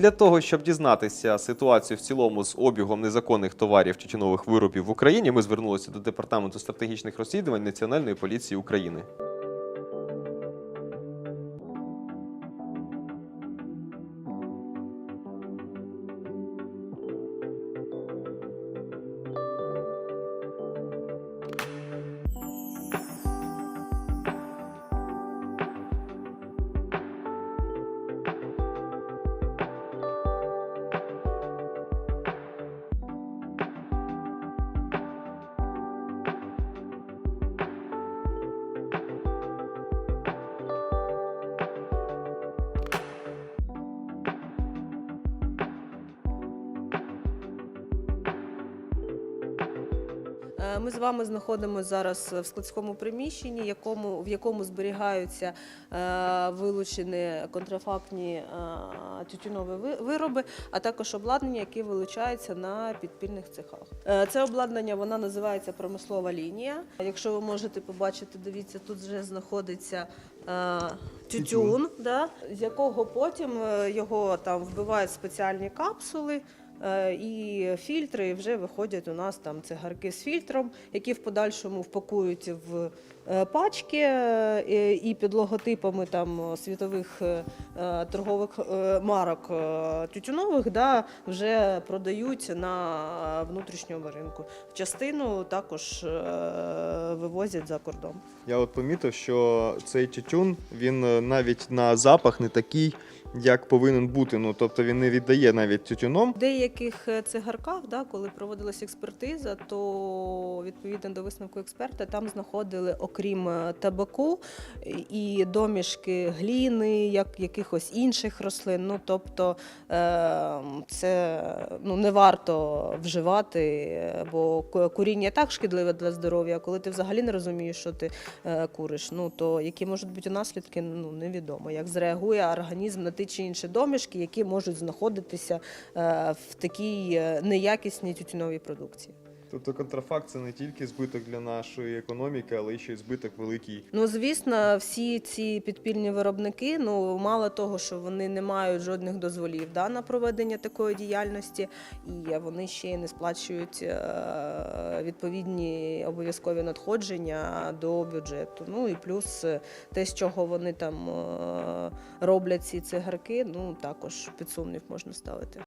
Для того, щоб дізнатися ситуацію в цілому з обігом незаконних товарів тютюнових виробів в Україні, ми звернулися до департаменту стратегічних розслідувань Національної поліції України. Ми з вами знаходимося зараз в складському приміщенні, якому, в якому зберігаються е, вилучені контрафактні е, тютюнові вироби, а також обладнання, які вилучаються на підпільних цехах. Е, Це обладнання вона називається промислова лінія. Якщо ви можете побачити, дивіться, тут вже знаходиться тютюн, да, з якого потім його там вбивають спеціальні капсули. Е, і фільтри, вже виходять у нас там цигарки з фільтром, які в подальшому впакують в е, пачки е, і під логотипами там світових торгових марок тютюнових да, вже продають на внутрішньому ринку. Частину також вивозять за кордон. Я от помітив, що цей тютюн він навіть на запах не такий, як повинен бути. Ну тобто він не віддає навіть тютюном. В деяких е, цигарках, да, коли проводилася експертиза, то відповідно до висновку експерта там знаходили, окрім е, табаку, і домішки гліни, як якихось інших рослин. Ну тобто е, це ну, не варто вживати, бо куріння так шкідливе для здоров'я. Коли ти взагалі не розумієш, що ти куриш, ну то які можуть бути наслідки, ну невідомо. Як зреагує організм на ті чи інші домішки, які можуть знаходитися е, в такій е, неякісній тютюновій продукції. Тобто контрафакт це не тільки збиток для нашої економіки, але ще й збиток великий. Ну, звісно, всі ці підпільні виробники, ну мало того, що вони не мають жодних дозволів да, на проведення такої діяльності, і вони ще не сплачують е, відповідні обов'язкові надходження до бюджету. Ну і плюс е, те, з чого вони там е, роблять ці цигарки, ну також під сумнів можна ставити.